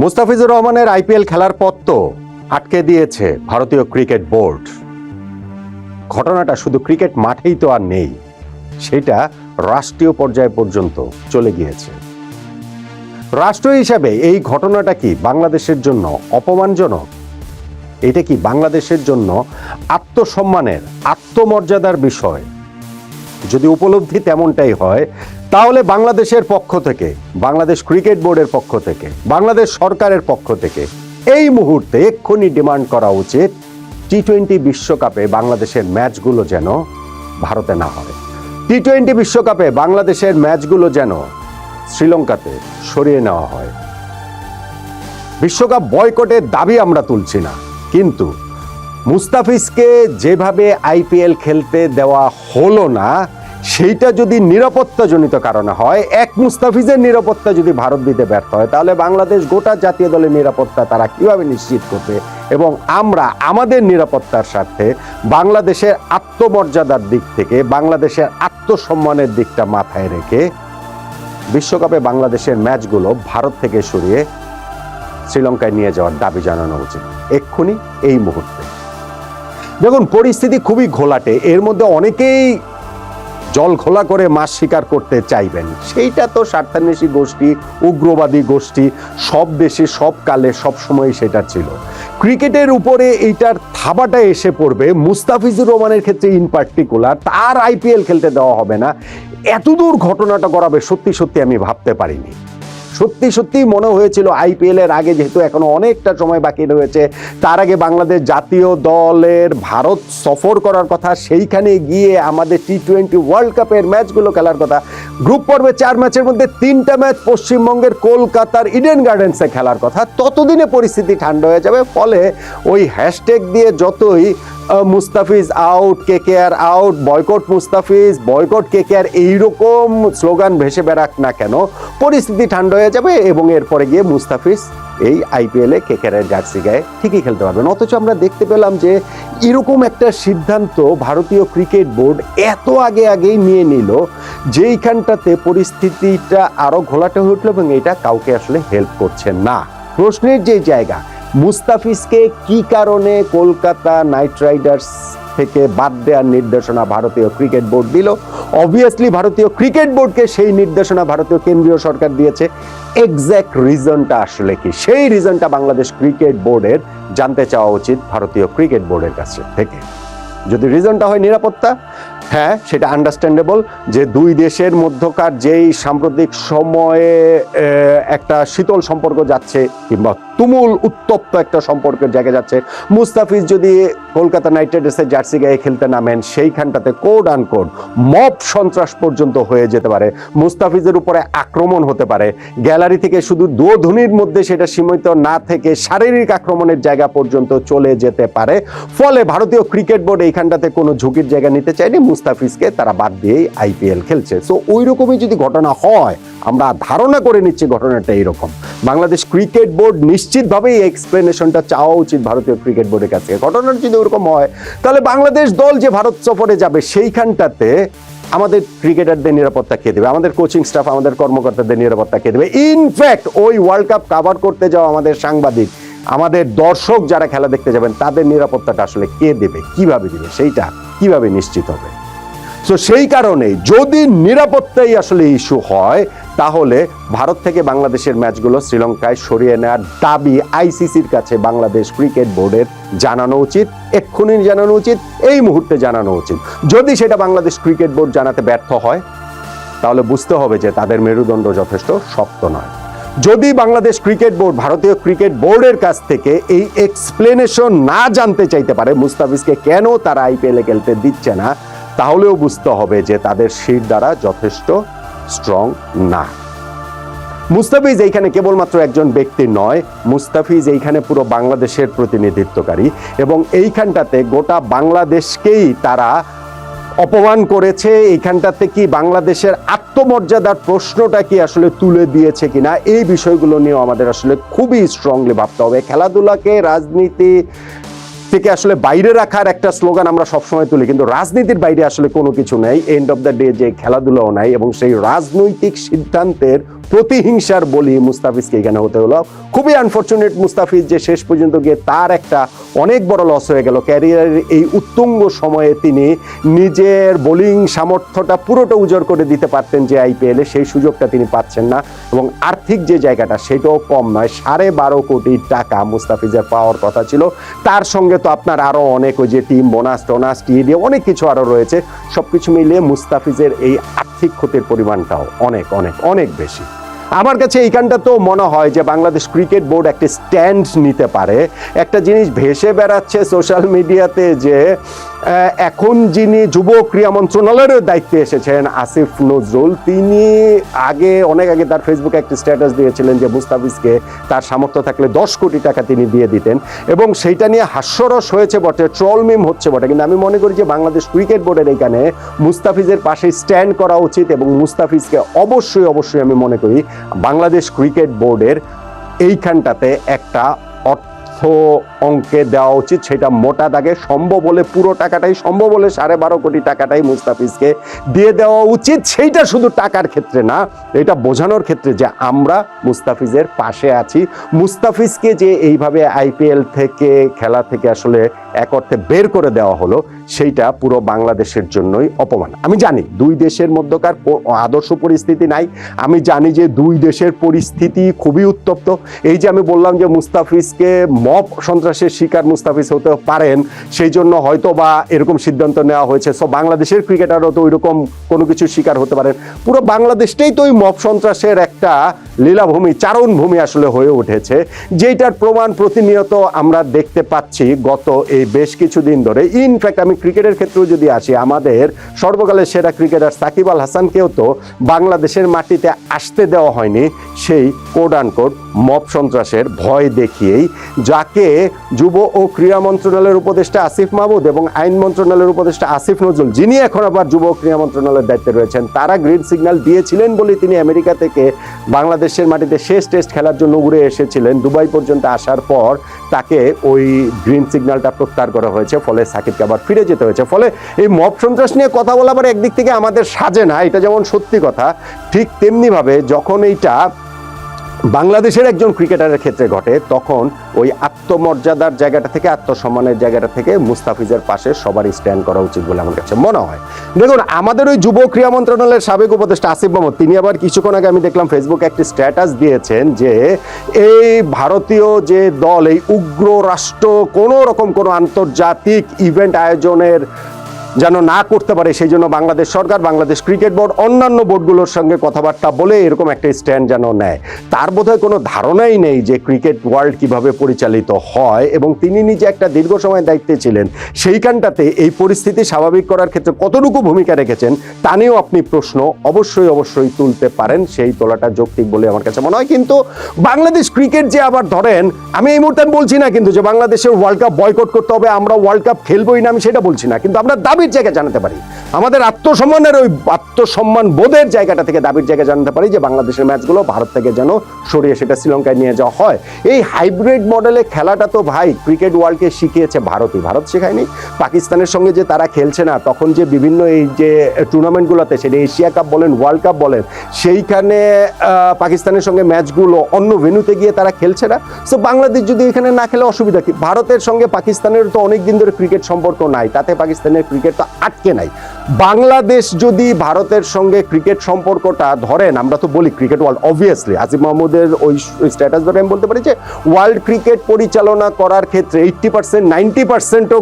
মুস্তাফিজুর রহমানের আইপিএল খেলার পথ তো আটকে দিয়েছে ভারতীয় ক্রিকেট বোর্ড। ঘটনাটা শুধু ক্রিকেট মাঠেই তো আর নেই, সেটা রাষ্ট্রীয় পর্যায় পর্যন্ত চলে গিয়েছে। রাষ্ট্র হিসাবে এই ঘটনাটা কি বাংলাদেশের জন্য অপমানজনক? এটা কি বাংলাদেশের জন্য আত্মসম্মানের, আত্মমর্যাদার বিষয়? যদি উপলব্ধি তেমনটাই হয় তাহলে বাংলাদেশের পক্ষ থেকে, বাংলাদেশ ক্রিকেট বোর্ডের পক্ষ থেকে, বাংলাদেশ সরকারের পক্ষ থেকে এই মুহূর্তে এক্ষুনি ডিমান্ড করা উচিত টি টোয়েন্টি বিশ্বকাপে বাংলাদেশের ম্যাচগুলো যেন ভারতে না হয়। টি টোয়েন্টি বিশ্বকাপে বাংলাদেশের ম্যাচগুলো যেন শ্রীলঙ্কাতে সরিয়ে নেওয়া হয়। বিশ্বকাপ বয়কটের দাবি আমরা তুলছি না, কিন্তু মুস্তাফিজকে যেভাবে আইপিএল খেলতে দেওয়া হলো না সেইটা যদি নিরাপত্তাজনিত কারণে হয়, এক মুস্তাফিজের নিরাপত্তা যদি ভারত দিতে ব্যর্থ হয়, তাহলে বাংলাদেশ গোটা জাতীয় দলের নিরাপত্তা তারা কীভাবে নিশ্চিত করবে? এবং আমরা আমাদের নিরাপত্তার স্বার্থে বাংলাদেশের আত্মমর্যাদার দিক থেকে, বাংলাদেশের আত্মসম্মানের দিকটা মাথায় রেখে বিশ্বকাপে বাংলাদেশের ম্যাচগুলো ভারত থেকে সরিয়ে শ্রীলঙ্কায় নিয়ে যাওয়ার দাবি জানানো উচিত। এক্ষুনি এই মুহূর্তে। দেখুন, পরিস্থিতি খুবই ঘোলাটে। এর মধ্যে অনেকেই জল খোলা করে মাছ শিকার করতে চাইবেন। সেইটা তো স্বার্থান্বেষী গোষ্ঠী, উগ্রবাদী গোষ্ঠী, সব দেশে, সব কালে, সব সময় সেটা ছিল। ক্রিকেটের উপরে এইটার থাবাটা এসে পড়বে। মুস্তাফিজুর রহমানের ক্ষেত্রে ইন পার্টিকুলার তার আইপিএল খেলতে দেওয়া হবে না। এতদূর ঘটনাটা করাবে সত্যি সত্যি আমি ভাবতে পারিনি। সত্যি সত্যি মনে হয়েছিল আইপিএল এর আগে, যেহেতু এখনও অনেকটা সময় বাকি রয়েছে, তার আগে বাংলাদেশ জাতীয় দলের ভারত সফর করার কথা, সেইখানে গিয়ে আমাদের টি টোয়েন্টি ওয়ার্ল্ড কাপের ম্যাচগুলো খেলার কথা। গ্রুপ পর্বে চার ম্যাচের মধ্যে তিনটা ম্যাচ পশ্চিমবঙ্গের কলকাতার ইডেন গার্ডেন্সে খেলার কথা। ততদিনে পরিস্থিতি ঠান্ডা হয়ে যাবে, ফলে ওই হ্যাশট্যাগ দিয়ে যতই Mustafiz out K K R out boycott Mustafiz boycott K K R এইরকম স্লোগান ভেসে বেড়াক না কেন? পরিস্থিতি ঠান্ডা হয়ে যাবে এবং এরপরে গিয়ে মুস্তাফিজ এই আইপিএলে কেকেআর জার্সি গায়ে ঠিকই খেলতে পারবেন। অথচ আমরা দেখতে পেলাম যে এরকম একটা সিদ্ধান্ত ভারতীয় ক্রিকেট বোর্ড এত আগে আগেই নিয়ে নিল, যেইখানটাতে পরিস্থিতিটা আরও ঘোলাটে হয়ে উঠল এবং এটা কাউকে আসলে হেল্প করছে না। প্রশ্নের যে জায়গা মুস্তাফিজকে কি কারণে কলকাতা নাইট রাইডার্স থেকে বাদ দেওয়ার নির্দেশনা ভারতীয় ক্রিকেট বোর্ড দিল? অবভিয়াসলি ভারতীয় ক্রিকেট বোর্ডকে সেই নির্দেশনা ভারতীয় কেন্দ্রীয় সরকার দিয়েছে। এক্স্যাক্ট রিজনটা আসলে কি? সেই রিজনটা বাংলাদেশ ক্রিকেট বোর্ডের জানতে চাওয়া উচিত ভারতীয় ক্রিকেট বোর্ডের কাছে থেকে। যদি রিজনটা হয় নিরাপত্তা হ্যাঁ সেটা আন্ডারস্ট্যান্ডেবল যে দুই দেশের মধ্যকার যেই সাম্প্রতিক সময়ে একটা শীতল সম্পর্ক যাচ্ছে কিংবা তুমুল উত্তপ্ত একটা সম্পর্কের জায়গা যাচ্ছে। মুস্তাফিজ যদি কলকাতা নাইট রাইডার্সের জার্সি গায়ে খেলতে নামেন, সেইখানটাতে কোড আন কোড মব সন্ত্রাস পর্যন্ত হয়ে যেতে পারে। মুস্তাফিজের উপরে আক্রমণ হতে পারে। গ্যালারি থেকে শুধু দোধনির মধ্যে সেটা সীমিত না থেকে শারীরিক আক্রমণের জায়গা পর্যন্ত চলে যেতে পারে। ফলে ভারতীয় ক্রিকেট বোর্ড এইখানটাতে কোনো ঝুঁকির জায়গা নিতে চায়নি। মুস্তাফিজকে তারা বাদ দিয়েই আইপিএল খেলছে। সো ওই রকমই যদি ঘটনা হয়, আমরা ধারণা করে নিচ্ছি ঘটনাটা এইরকম। বাংলাদেশ ক্রিকেট বোর্ড নিশ্চিতভাবেই এক্সপ্লেনেশনটা চাওয়া উচিত ভারতীয় ক্রিকেট বোর্ডের কাছে ঘটনাটা যদি ওরকম হয়, তাহলে বাংলাদেশ দল যে ভারত সফরে যাবে সেইখানটাতে আমাদের ক্রিকেটারদের নিরাপত্তা কে দেবে? আমাদের কোচিং স্টাফ আমাদের কর্মকর্তাদের নিরাপত্তা কে দেবে? ইনফ্যাক্ট ওই ওয়ার্ল্ড কাপ কাভার করতে যাওয়া আমাদের সাংবাদিক, আমাদের দর্শক যারা খেলা দেখতে যাবেন, তাদের নিরাপত্তাটা আসলে কে দেবে? কীভাবে দেবে? সেইটা কীভাবে নিশ্চিত হবে? তো সেই কারণে যদি নিরাপত্তাই আসলে ইস্যু হয় তাহলে ভারত থেকে বাংলাদেশের ম্যাচগুলো শ্রীলঙ্কায় সরিয়ে নেওয়ার দাবি আইসিসির কাছে বাংলাদেশ ক্রিকেট বোর্ডের জানানো উচিত। এক্ষুনি জানানো উচিত, এই মুহূর্তে জানানো উচিত। যদি সেটা বাংলাদেশ ক্রিকেট বোর্ড জানাতে ব্যর্থ হয়, তাহলে বুঝতে হবে যে তাদের মেরুদণ্ড যথেষ্ট শক্ত নয়। যদি বাংলাদেশ ক্রিকেট বোর্ড, ভারতীয় ক্রিকেট বোর্ডের কাছ থেকে এই এক্সপ্লেনেশন না জানতে চাইতে পারে, মুস্তাফিজকে কেন তারা আইপিএলে খেলতে দিচ্ছে না, তাহলেও বুঝতে হবে যে তাদের শির দ্বারা যথেষ্ট স্ট্রং না। মুস্তাফিজ এইখানে কেবলমাত্র একজন ব্যক্তি নয়, মুস্তাফিজ এইখানে পুরো বাংলাদেশের প্রতিনিধিত্বকারী এবং এইখানটাতে গোটা বাংলাদেশকেই তারা অপমান করেছে, এইখানটাতে কি বাংলাদেশের আত্মমর্যাদার প্রশ্নটা কি আসলে তুলে দিয়েছে কিনা, এই বিষয়গুলো নিয়েও আমাদের আসলে খুবই স্ট্রংলি ভাবতে হবে। খেলাধুলাকে, রাজনীতি থেকে আসলে বাইরে রাখার একটা স্লোগান আমরা সবসময় তুলি, কিন্তু রাজনীতির বাইরে আসলে কোনো কিছু নেই। এন্ড অফ দ্য ডে যে খেলাধুলাও নাই এবং সেই রাজনৈতিক সিদ্ধান্তের প্রতিহিংসার বলি মুস্তাফিজকে এখানে হতে হলো। খুবই আনফর্চুনেট মুস্তাফিজ যে শেষ পর্যন্ত গিয়ে তার একটা অনেক বড় লস হয়ে গেল। ক্যারিয়ারের এই উত্তুঙ্গ সময়ে তিনি নিজের বোলিং সামর্থ্যটা পুরোটা উজাড় করে দিতে পারতেন যে আইপিএলে সেই সুযোগটা তিনি পাচ্ছেন না এবং আর্থিক যে জায়গাটা সেটাও কম নয়, সাড়ে বারো কোটি টাকা মুস্তাফিজের পাওয়ার কথা ছিল। তার সঙ্গে তো আপনার আরও অনেক ওই যে টিম বোনাস টোনাস টিএডি অনেক কিছু আরও রয়েছে। সব কিছু মিলিয়ে মুস্তাফিজের এই আর্থিক ক্ষতির পরিমাণটাও অনেক অনেক অনেক বেশি। আমার কাছে এইখানটা তো মনে হয় যে বাংলাদেশ ক্রিকেট বোর্ড একটা স্ট্যান্ড নিতে পারে। একটা জিনিস ভেসে বেড়াচ্ছে সোশ্যাল মিডিয়াতে যে এখন যিনি যুব ক্রীড়া মন্ত্রণালয়ের দায়িত্বে এসেছেন আসিফ নজরুল, তিনি আগে, অনেক আগে তার ফেসবুকে একটি স্ট্যাটাস দিয়েছিলেন যে মুস্তাফিজকে তার সামর্থ্য থাকলে দশ কোটি টাকা তিনি দিয়ে দিতেন এবং সেইটা নিয়ে হাস্যরস হয়েছে বটে ট্রল মিম হচ্ছে বটে। কিন্তু আমি মনে করি যে বাংলাদেশ ক্রিকেট বোর্ডের এখানে মুস্তাফিজের পাশে স্ট্যান্ড করা উচিত এবং মুস্তাফিজকে অবশ্যই অবশ্যই আমি মনে করি বাংলাদেশ ক্রিকেট বোর্ডের এইখানটাতে একটা অর্থ অঙ্কে দেওয়া উচিত, সেটা মোটা দাগে সম্ভব হলে পুরো টাকাটাই সম্ভব হলে সাড়ে বারো কোটি টাকাটাই মুস্তাফিজকে দিয়ে দেওয়া উচিত। সেইটা শুধু টাকার ক্ষেত্রে না, এটা বোঝানোর ক্ষেত্রে যে আমরা মুস্তাফিজের পাশে আছি। মুস্তাফিজকে যে এইভাবে আইপিএল থেকে, খেলা থেকে আসলে এক অর্থে বের করে দেওয়া হলো, সেইটা পুরো বাংলাদেশের জন্যই অপমান। আমি জানি দুই দেশের মধ্যকার আদর্শ পরিস্থিতি নাই। আমি জানি যে দুই দেশের পরিস্থিতি খুবই উত্তপ্ত। এই যে আমি বললাম যে মুস্তাফিজকে মব সন্ত্রাসের শিকার মুস্তাফিজ হতে পারেন, সেই জন্য হয়তো বা এরকম সিদ্ধান্ত নেওয়া হয়েছে। সো বাংলাদেশের ক্রিকেটারও তো ওইরকম কোনো কিছু শিকার হতে পারেন। পুরো বাংলাদেশটাই তো ওই মব সন্ত্রাসের একটা লীলাভূমি, চারণভূমি আসলে হয়ে উঠেছে যেটার প্রমাণ প্রতিনিয়ত আমরা দেখতে পাচ্ছি গত এই বেশ কিছুদিন ধরে। ইনফ্যাক্ট আমি ক্রিকেটের ক্ষেত্রেও যদি আসি, আমাদের সর্বকালের সেরা ক্রিকেটার সাকিব আল হাসানকেও তো বাংলাদেশের মাটিতে আসতে দেওয়া হয়নি, সেই কোড আনকোড মব সন্ত্রাসের ভয় দেখিয়েই, যাকে যুব ও ক্রীড়া মন্ত্রণালয়ের উপদেষ্টা আসিফ মাহমুদ এবং আইন মন্ত্রণালয়ের উপদেষ্টা আসিফ নজরুল, যিনি এখন আবার যুব ক্রীড়া মন্ত্রণালয়ের দায়িত্বে রয়েছেন, তারা গ্রিন সিগন্যাল দিয়েছিলেন বলে তিনি আমেরিকা থেকে বাংলাদেশের মাটিতে শেষ টেস্ট খেলার জন্য উড়ে এসেছিলেন। দুবাই পর্যন্ত আসার পর তাকে ওই গ্রিন সিগন্যালটা প্রত্যাহার করা হয়েছে, ফলে সাকিবকে আবার ফিরে যেতে হয়েছে। ফলে এই মব সন্ত্রাস নিয়ে কথা বলা আবার একদিক থেকে আমাদের সাজে না, এটা যেমন সত্যি কথা, ঠিক তেমনিভাবে যখন এইটা বাংলাদেশের একজন ক্রিকেটারের ক্ষেত্রে ঘটে, তখন ওই আত্মমর্যাদার জায়গাটা থেকে, আত্মসম্মানের জায়গাটা থেকে মুস্তাফিজের পাশে সবারই স্ট্যান্ড করা উচিত বলে আমার কাছে মনে হয়। দেখুন, আমাদের ওই যুব ক্রীড়া মন্ত্রণালয়ের সাবেক উপদেষ্টা আসিফ মোহাম্মদ তিনি আবার কিছুক্ষণ আগে আমি দেখলাম ফেসবুকে একটি স্ট্যাটাস দিয়েছেন যে এই ভারতীয় যে দল, এই উগ্র রাষ্ট্র, কোনো রকম কোনো আন্তর্জাতিক ইভেন্ট আয়োজনের যেন না করতে পারে, সেই জন্য বাংলাদেশ সরকার, বাংলাদেশ ক্রিকেট বোর্ড অন্যান্য বোর্ডগুলোর সঙ্গে কথাবার্তা বলে এরকম একটা স্ট্যান্ড যেন নেয়। তার বোধহয় কোনো ধারণাই নেই যে ক্রিকেট ওয়ার্ল্ড কীভাবে পরিচালিত হয় এবং তিনি নিজে একটা দীর্ঘ সময় দায়িত্বে ছিলেন। সেইখানটাতে এই পরিস্থিতি স্বাভাবিক করার ক্ষেত্রে কতটুকু ভূমিকা রেখেছেন, তা নিয়েও আপনি প্রশ্ন অবশ্যই অবশ্যই তুলতে পারেন। সেই তোলাটা যৌক্তিক বলে আমার কাছে মনে হয়। কিন্তু বাংলাদেশ ক্রিকেট যে আবার ধরেন, আমি এই মুহূর্তে বলছি না কিন্তু যে বাংলাদেশের ওয়ার্ল্ড কাপ বয়কট করতে হবে, আমরা ওয়ার্ল্ড কাপ খেলবোই না, আমি সেটা বলছি না। কিন্তু আমরা দাবির জায়গা জানাতে পারি। আমাদের আত্মসম্মানের ওই আত্মসম্মান বোধের জায়গাটা থেকে দাবির জায়গা জানাতে পারি যে, বাংলাদেশের ম্যাচগুলো ভারত থেকে যেন সরিয়ে সেটা শ্রীলঙ্কায় নিয়ে যাওয়া হয়। এই হাইব্রিড মডেলে খেলাটা তো ভাই ক্রিকেট ওয়ার্ল্ডকে শিখিয়েছে ভারতই। ভারত শেখায়নি। পাকিস্তানের সঙ্গে যে তারা খেলছে না, তখন যে বিভিন্ন এই যে টুর্নামেন্টগুলোতে, সেটা এশিয়া কাপ বলেন, ওয়ার্ল্ড কাপ বলেন, সেইখানে পাকিস্তানের সঙ্গে ম্যাচগুলো অন্য ভেন্যুতে গিয়ে তারা খেলছে না। সো বাংলাদেশ যদি এখানে না খেলে অসুবিধা কি? ভারতের সঙ্গে পাকিস্তানের তো অনেক দিন ধরে ক্রিকেট সম্পর্ক নাই। তাতে পাকিস্তানের ক্রিকেট তো আটকে নাই। বাংলাদেশ যদি ভারতের সঙ্গে ক্রিকেট সম্পর্কটা ধরেন, আমরা তো বলি ক্রিকেট ওয়ার্ল্ড অবভিয়াসলি আসিফ মাহমুদের ওই স্ট্যাটাস ধরে আমি বলতে পারি যে ওয়ার্ল্ড ক্রিকেট পরিচালনা করার ক্ষেত্রে এইট্টি পার্সেন্ট নাইনটি পার্সেন্টও